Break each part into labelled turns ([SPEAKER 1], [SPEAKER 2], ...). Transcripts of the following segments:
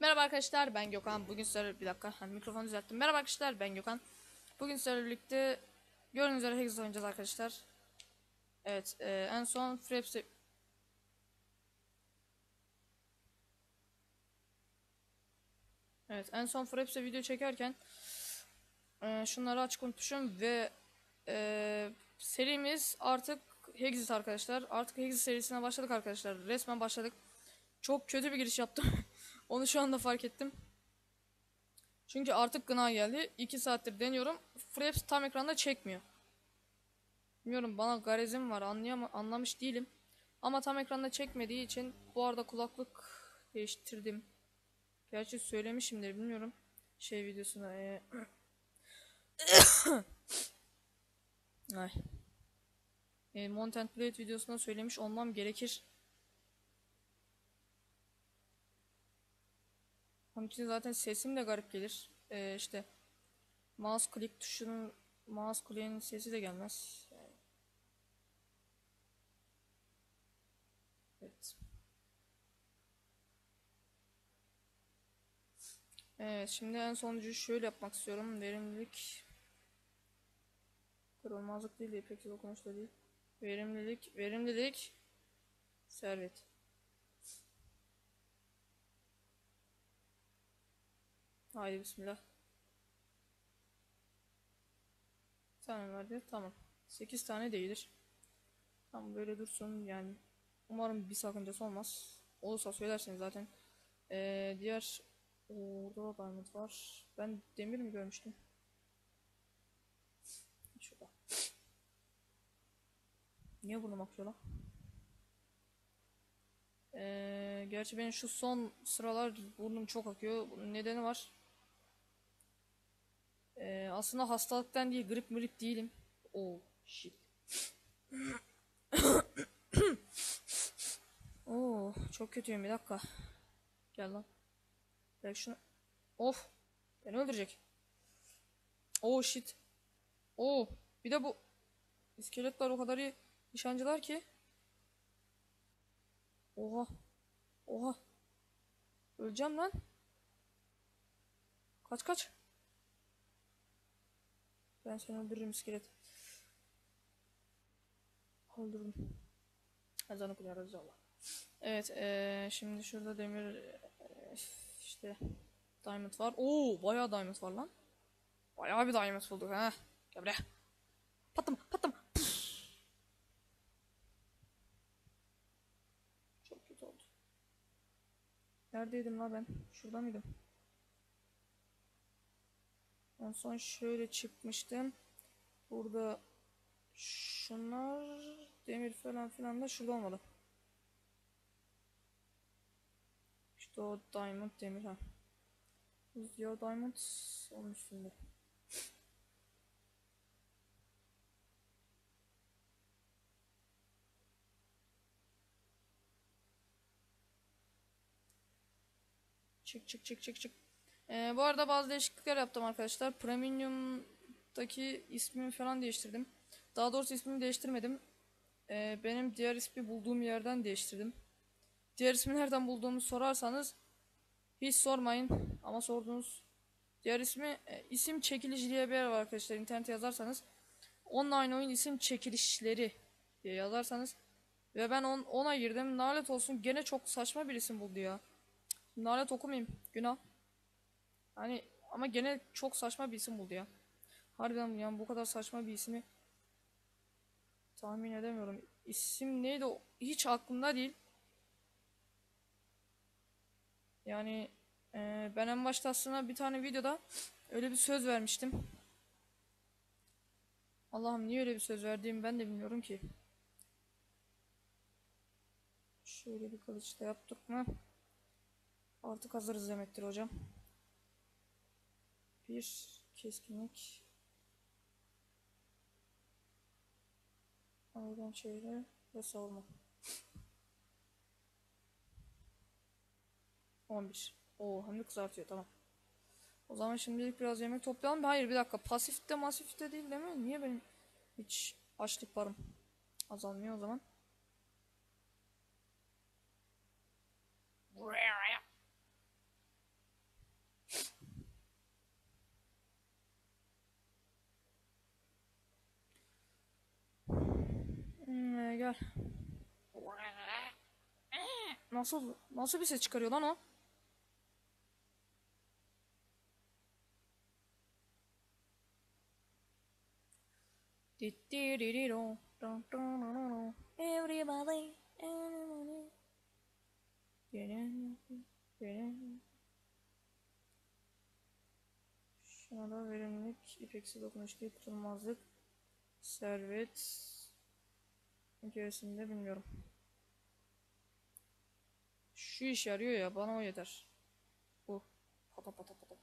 [SPEAKER 1] Merhaba arkadaşlar ben Gökhan. Bugün sizlerle bir dakika hani mikrofonu düzelttim. Merhaba arkadaşlar ben Gökhan. Bugün sizlerle birlikte gördüğünüz üzere Hexes oynayacağız arkadaşlar. Evet e, en son Fraps'e Evet en son Fraps'e video çekerken e, şunları açık unutmuşum ve e, serimiz artık Hexes arkadaşlar. Artık Hexes serisine başladık arkadaşlar. Resmen başladık. Çok kötü bir giriş yaptım. Onu şu anda fark ettim. Çünkü artık gına geldi. 2 saattir deniyorum. Fraps tam ekranda çekmiyor. Bilmiyorum bana garezim var anlayam anlamış değilim. Ama tam ekranda çekmediği için bu arada kulaklık değiştirdim. Gerçi söylemişimdir bilmiyorum. Şey videosuna. Ee... Ay. E, Mountain Blade videosunda söylemiş olmam gerekir. Onun için zaten sesim de garip gelir. Ee, işte mouse click tuşunun mouse click'in sesi de gelmez. Evet. Evet şimdi en sonuncuyu şöyle yapmak istiyorum. Verimlilik kırılmazlık değil de ipeksi dokunuş da değil. Verimlilik, verimlilik servet. Haydi bismillah. Bir tane verdi. Tamam. 8 tane değildir. Tamam böyle dursun yani. Umarım bir sakıncası olmaz. Olursa söylerseniz zaten. Ee, diğer orada da diamond var. Ben demir mi görmüştüm? Şurada. Niye burnum akıyor? Ee, gerçi benim şu son sıralar burnum çok akıyor. Bunun nedeni var. Ee, aslında hastalıktan değil, grip grip değilim. Oh shit. Oo, çok kötüyüm bir dakika. Gel lan. Belki şunu. Of. Beni öldürecek. Oh shit. Oh. Bir de bu iskeletler o kadar iyi nişancılar ki. Oha. Oha. Öleceğim lan. Kaç kaç. Ben seni öldürürüm iskelet. Öldürdüm. Ezan okunuyor Allah. Evet ee, şimdi şurada demir ee, işte diamond var. Oo bayağı diamond var lan. Bayağı bir diamond bulduk ha. Gel buraya. Patlama patlama. Çok kötü oldu. Neredeydim la ben? Şurada mıydım? En son şöyle çıkmıştım. Burada şunlar demir falan filan da şurada olmalı. İşte o diamond demir ha. Diyor diamond onun üstünde. Çık çık çık çık çık. Ee, bu arada bazı değişiklikler yaptım arkadaşlar. Premium'daki ismimi falan değiştirdim. Daha doğrusu ismimi değiştirmedim. Ee, benim diğer ismi bulduğum yerden değiştirdim. Diğer ismi nereden bulduğumu sorarsanız hiç sormayın ama sordunuz. Diğer ismi e, isim çekiliş diye bir yer var arkadaşlar. İnternete yazarsanız online oyun isim çekilişleri diye yazarsanız ve ben on, ona girdim. Nalet olsun gene çok saçma bir isim buldu ya. Nalet okumayayım. Günah. Hani ama gene çok saçma bir isim buldu ya. Harbiden yani bu kadar saçma bir ismi tahmin edemiyorum. İsim neydi o? Hiç aklımda değil. Yani e, ben en başta aslında bir tane videoda öyle bir söz vermiştim. Allah'ım niye öyle bir söz verdiğimi ben de bilmiyorum ki. Şöyle bir kılıç da yaptık mı? Artık hazırız demektir hocam. Bir keskinlik. Oradan çevre ve savurma. 11. Oo hem de kızartıyor tamam. O zaman şimdilik biraz yemek toplayalım. Hayır bir dakika pasifte masifte değil değil mi? Niye benim hiç açlık varım azalmıyor o zaman? Gel. Nasıl nasıl bir ses çıkarıyor lan o? Everybody, everybody. Şuna da verimlilik, ipeksi dokunuş değil, tutulmazlık, servet. Gerisini de bilmiyorum. Şu iş yarıyor ya, bana o yeter. Bu. Pata pata pata.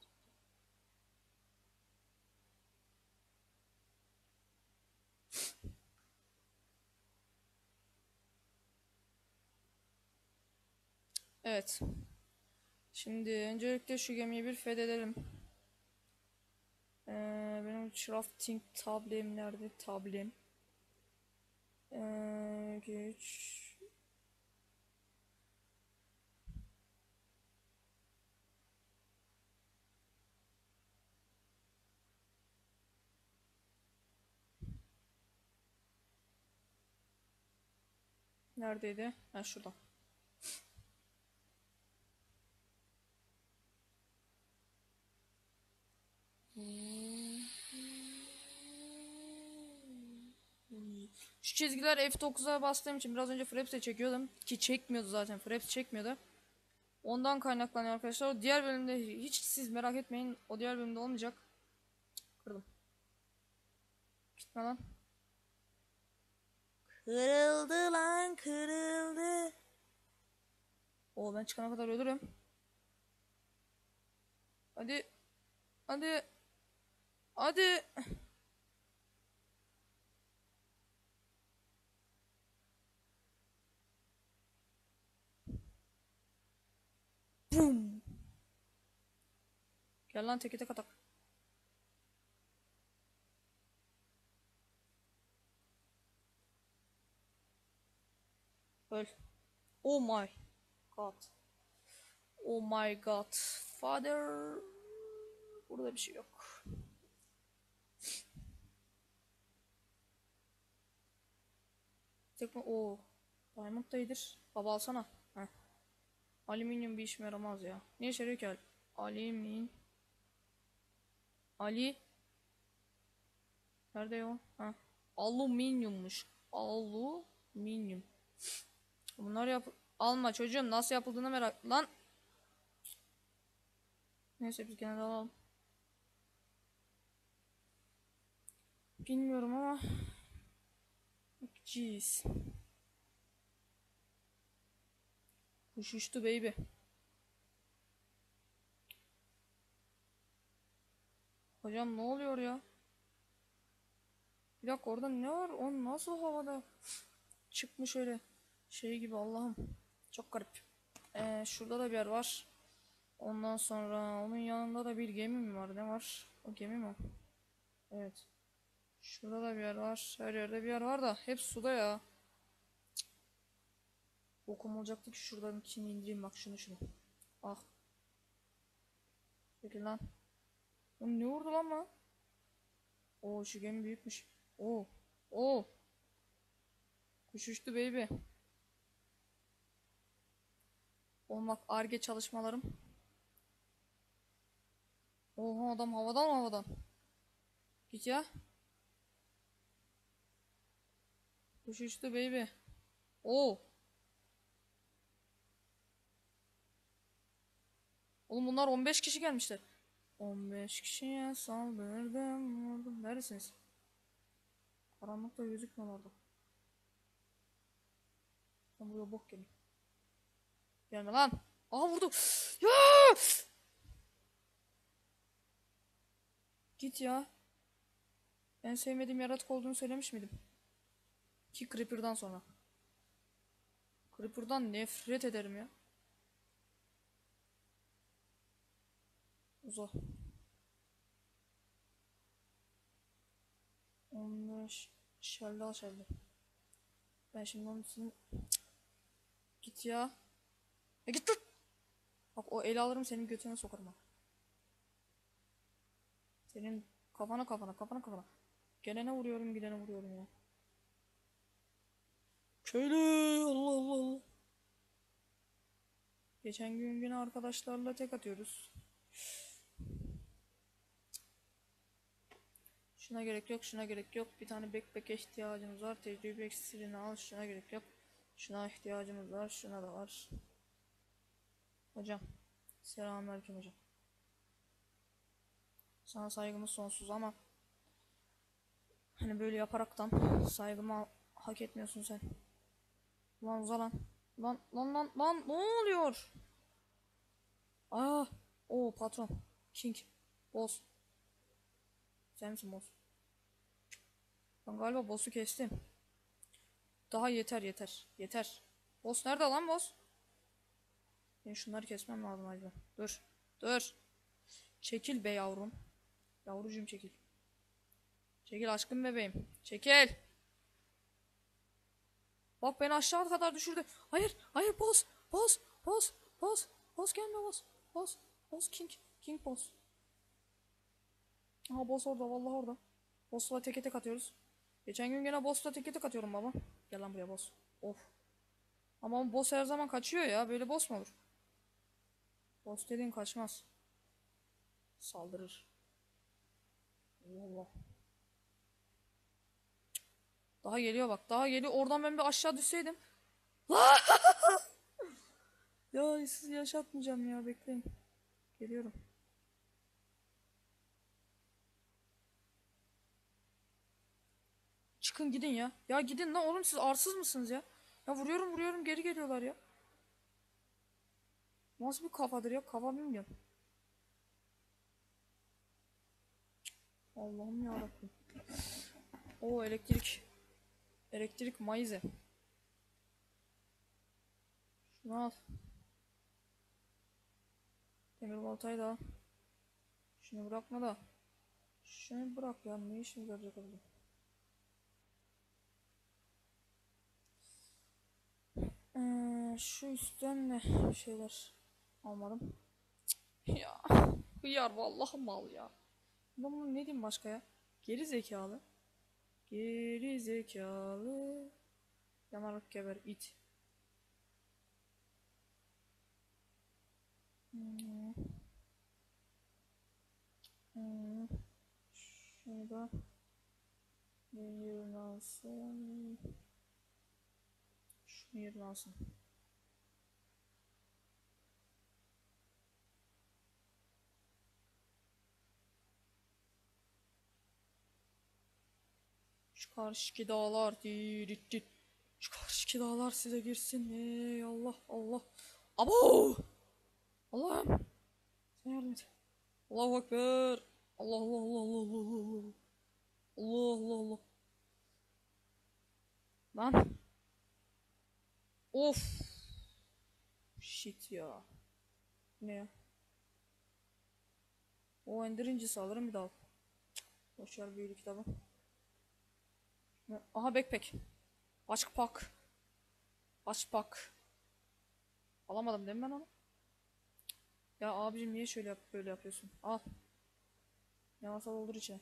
[SPEAKER 1] Evet. Şimdi öncelikle şu gemiyi bir fethedelim. Ee, benim crafting tablem nerede? Tablem. Geç. Neredeydi? Ha şurada. Şu çizgiler F9'a bastığım için biraz önce Fraps'e çekiyordum. Ki çekmiyordu zaten. Fraps çekmiyordu. Ondan kaynaklanıyor arkadaşlar. O diğer bölümde hiç siz merak etmeyin. O diğer bölümde olmayacak. Kırdım. Gitme lan. Kırıldı lan kırıldı. O ben çıkana kadar ölürüm. Hadi. Hadi. Hadi. Bum. Gel lan teke tek atak. Öl. Oh my god. Oh my god. Father. Burada bir şey yok. Tekme o. Diamond da iyidir. Baba alsana. Alüminyum bir işime yaramaz ya. Ne işe yarıyor ki al alüminyum? Ali. Nerede o? Ha. Alüminyummuş. Alüminyum. Bunlar yap alma çocuğum nasıl yapıldığını merak lan. Neyse biz gene de alalım. Bilmiyorum ama Jeez. Uçtu baby. Hocam ne oluyor ya? Bir dakika orada ne var? O nasıl havada çıkmış öyle şey gibi Allah'ım. Çok garip. Ee, şurada da bir yer var. Ondan sonra onun yanında da bir gemi mi var? Ne var? O gemi mi? Evet. Şurada da bir yer var. Her yerde bir yer var da hep suda ya. Bokum olacaktı ki şuradan içini indireyim bak şunu şunu. Ah. Peki lan. Oğlum ne vurdu lan lan? Oo şu gemi büyükmüş. Oo. Oo. Kuş uçtu baby. Oğlum bak arge çalışmalarım. Oha adam havadan havadan. Git ya. Kuş uçtu baby. Oo. Oğlum bunlar 15 kişi gelmişler. 15 kişiye saldırdım vurdum. Neredesiniz? Karanlıkta gözükmüyor orada. Ben buraya bok gelin. Gelme lan. Aha vurdu. Ya! Git ya. En sevmediğim yaratık olduğunu söylemiş miydim? Ki Creeper'dan sonra. Creeper'dan nefret ederim ya. Uza. 15 şelli al şelli. Ben şimdi onun için git ya. Ya git lan. Bak o eli alırım senin götüne sokarım ha. Senin kafana kafana kafana kafana. Gelene vuruyorum gidene vuruyorum ya. Köylü Allah Allah Allah. Geçen gün yine arkadaşlarla tek atıyoruz. Şuna gerek yok, şuna gerek yok. Bir tane backpack'e ihtiyacımız var. Tecrübe iksirini al, şuna gerek yok. Şuna ihtiyacımız var, şuna da var. Hocam, selamünaleyküm hocam. Sana saygımız sonsuz ama hani böyle yaparaktan saygımı hak etmiyorsun sen. Lan uza lan. Lan lan lan ne oluyor? Aa, o patron. King. Boss. Sen misin boss? Ben galiba boss'u kestim. Daha yeter yeter. Yeter. Boss nerede lan boss? Ben şunları kesmem lazım acaba. Dur. Dur. Çekil be yavrum. Yavrucuğum çekil. Çekil aşkım bebeğim. Çekil. Bak beni aşağı kadar düşürdü. Hayır, hayır boss, boss, boss, boss, boss gelme boss, boss, boss king, king boss. Aha boss orada, vallahi orada. Boss'la teke tek atıyoruz. Geçen gün gene boss'la teke tek atıyorum baba. Gel lan buraya boss. Of. Ama boss her zaman kaçıyor ya. Böyle boss mu olur? Boss dediğin kaçmaz. Saldırır. Allah. Daha geliyor bak. Daha geliyor. Oradan ben bir aşağı düşseydim. ya sizi yaşatmayacağım ya. Bekleyin. Geliyorum. Çıkın gidin ya. Ya gidin lan oğlum siz arsız mısınız ya? Ya vuruyorum vuruyorum geri geliyorlar ya. Nasıl bir kafadır ya? Kafa bilmiyorum. Allah'ım yarabbim. O elektrik. Elektrik maize. Şunu al. Demir baltayı da al. Şunu bırakma da. Şunu bırak ya. Ne işim görecek orada? Ee, şu üstten de şeyler almadım. Ya hıyar vallahi mal ya. Ben bunu ne diyeyim başka ya? Geri zekalı. Geri zekalı. Yanarak geber it. Hmm. Hmm. Şunu da bir yerine alsın. Şunu yerine alsın. Şu karşıki dağlar dit. Şu karşıki dağlar size girsin. Ey Allah Allah. Abo! Allah'ım. Sen yardım et. Allahu Ekber. Allah Allah Allah Allah Allah Allah. Allah Allah Allah. Lan. Of. Shit ya. Ne ya? O indirince alırım bir daha. Boşver büyülü kitabı. Aha backpack. Backpack. Backpack. Alamadım değil mi ben onu? Ya abicim niye şöyle yap böyle yapıyorsun? Al. Ne varsa doldur içine.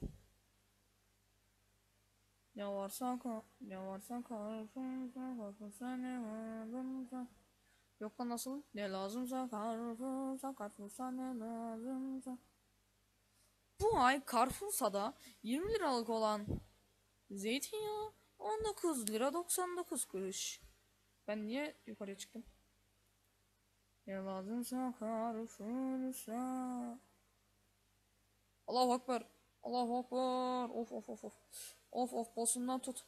[SPEAKER 1] Ne varsa ne varsa kalsın, kalsın ne. Yok lan nasıl? Ne lazımsa Carrefour'sa, Carrefour'sa ne lazımsa. Bu ay Carrefour'sa 20 liralık olan zeytinyağı 19 lira 99 kuruş. Ben niye yukarıya çıktım? Ne lazımsa Carrefour'sa. Allahu Ekber. Allahu Ekber. Of of of of. Of of boss'undan tut.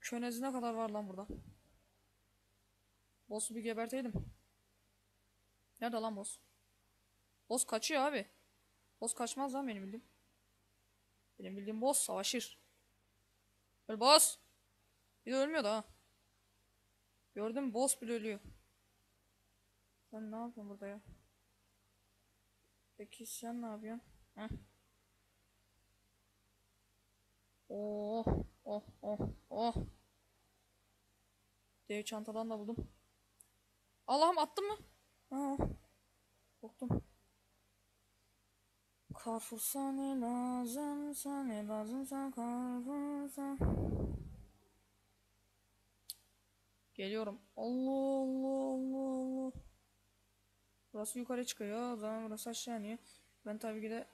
[SPEAKER 1] Könezine kadar var lan burada. Boss'u bir geberteydim. Nerede lan boss? Boss kaçıyor abi. Boss kaçmaz lan benim bildiğim. Benim bildiğim boss savaşır. Öl boss. Bir de ölmüyor da. Gördüm boss bile ölüyor. Sen ne yapıyorsun burada ya? Peki sen ne yapıyorsun? Heh. Oh, oh, oh, oh. Dev çantadan da buldum. Allah'ım attım mı? Aa, korktum. Carrefour'sa ne lazımsa ne lazımsa Carrefour'sa. Geliyorum. Allah Allah Allah Allah. Burası yukarı çıkıyor. O zaman burası aşağı iniyor. Ben tabii ki de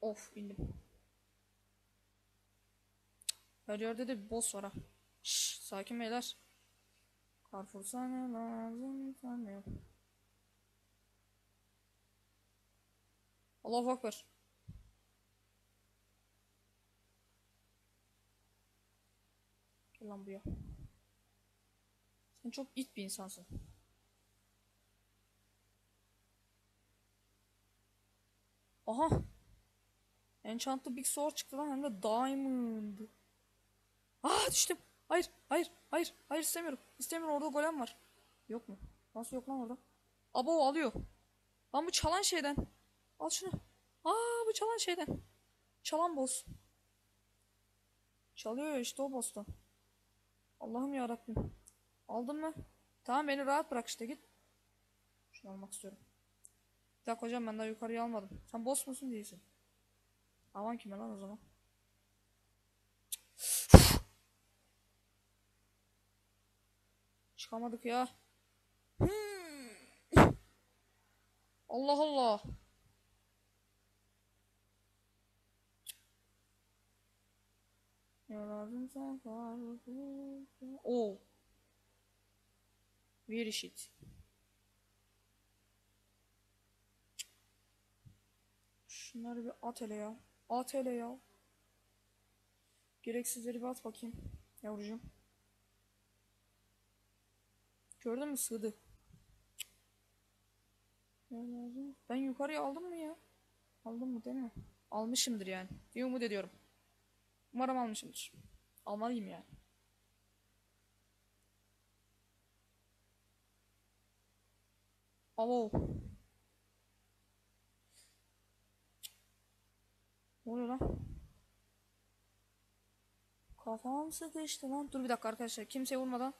[SPEAKER 1] of indim. Her yerde de bir boss var ha. Şşş, sakin beyler. Carrefour sana lazım sana. Allahu Ekber. Gel lan buraya. Sen çok it bir insansın. Aha. Enchantlı Big Sword çıktı lan hem de Diamond. Aa düştüm. Hayır, hayır, hayır, hayır istemiyorum. İstemiyorum orada golem var. Yok mu? Nasıl yok lan orada? Abo alıyor. Lan bu çalan şeyden. Al şunu. Aa bu çalan şeyden. Çalan boss. Çalıyor işte o boss'tan. Allah'ım ya Rabbim. Aldın mı? Tamam beni rahat bırak işte git. Şunu almak istiyorum. Bir dakika hocam ben daha yukarıya almadım. Sen boss musun değilsin. Aman kime lan o zaman. Çıkamadık ya. Hmm. Allah Allah. Yaradım sen Oo. Bir işit. Şunları bir at hele ya. At hele ya. Gereksizleri bir at bakayım. Yavrucuğum. Gördün mü sığdı. Ben yukarıya aldım mı ya? Aldım mı değil mi? Almışımdır yani. diye umut ediyorum. Umarım almışımdır. Almalıyım yani. Avo. Ne oluyor lan? Kafam sıkıştı lan. Dur bir dakika arkadaşlar. Kimseye vurmadan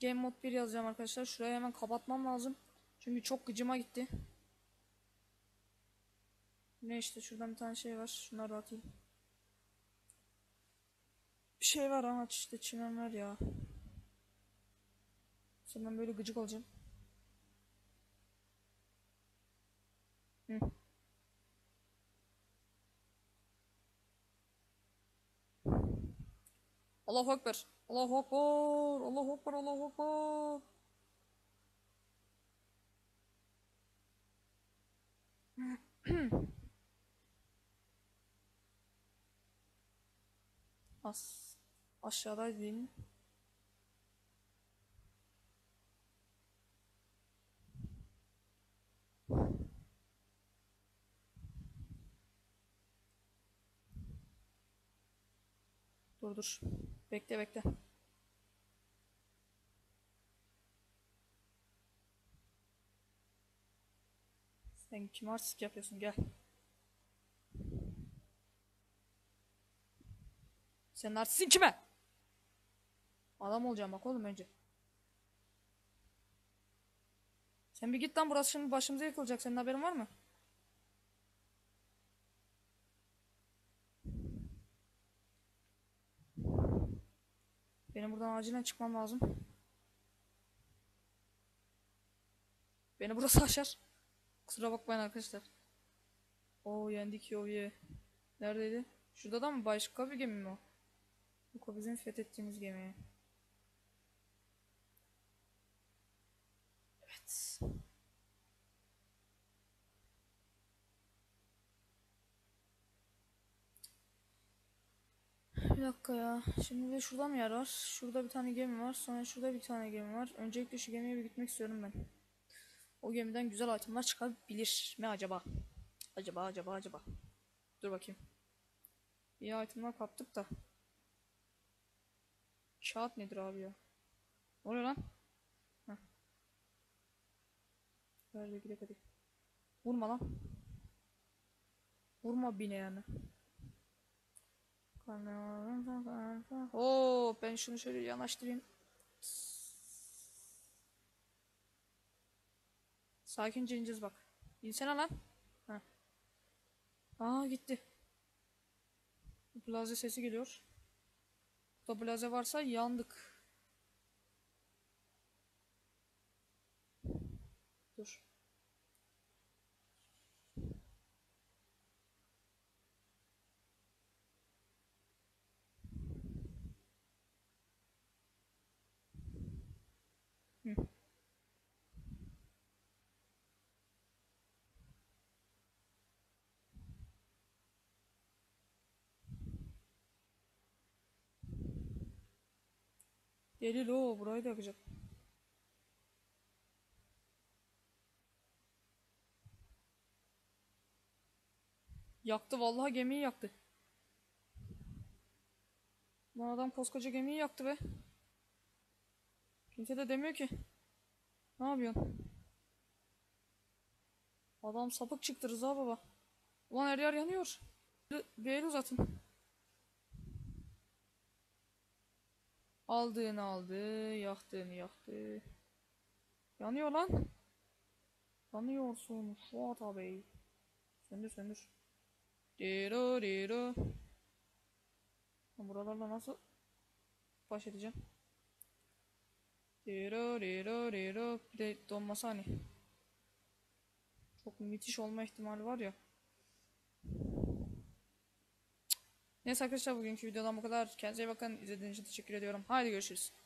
[SPEAKER 1] Game Mode 1 yazacağım arkadaşlar. Şurayı hemen kapatmam lazım. Çünkü çok gıcıma gitti. Ne işte şuradan bir tane şey var. Şunları atayım. Bir şey var ama işte çimen var ya. Senden böyle gıcık olacağım. Hı. Allahu Ekber. Allahu Ekber. Allahu Ekber. Allahu Ekber. As aşağıdaydı değil mi? Dur dur. Bekle bekle. Sen kim artistik yapıyorsun gel. Sen artistin kime? Adam olacağım bak oğlum önce. Sen bir git lan burası şimdi başımıza yıkılacak. Senin haberin var mı? Benim buradan acilen çıkmam lazım. Beni burası aşar. Kusura bakmayın arkadaşlar. Oo yendik yo ye. Neredeydi? Şurada da mı? Başka bir gemi mi o? Bu bizim fethettiğimiz gemi. Bir dakika ya. Şimdi de şurada mı yer var? Şurada bir tane gemi var. Sonra şurada bir tane gemi var. Öncelikle şu gemiye bir gitmek istiyorum ben. O gemiden güzel itemler çıkabilir mi acaba? Acaba acaba acaba. Dur bakayım. İyi itemler kaptık da. Kağıt nedir abi ya? Ne oluyor lan? Heh. Ver gidelim hadi. Vurma lan. Vurma bine yani. Oo, ben şunu şöyle yanaştırayım. Sakince ineceğiz bak. İnsene lan. Heh. Aa gitti. Blaze sesi geliyor. Burada blaze varsa yandık. Dur. Deli lo burayı da yakacak. Yaktı vallahi gemiyi yaktı. Bu adam koskoca gemiyi yaktı be. Kimse de demiyor ki. Ne yapıyorsun? Adam sapık çıktı Rıza baba. Ulan her yer yanıyor. Bir el uzatın. Aldığını aldı, yaktığını yaktı. Yanıyor lan. Yanıyorsun Fuat abi. Söndür söndür. Diro diro. Buralarla nasıl baş edeceğim? Diro diro diro. Bir de donması hani. Çok müthiş olma ihtimali var ya. Neyse arkadaşlar bugünkü videodan bu kadar. Kendinize iyi bakın. İzlediğiniz için teşekkür ediyorum. Haydi görüşürüz.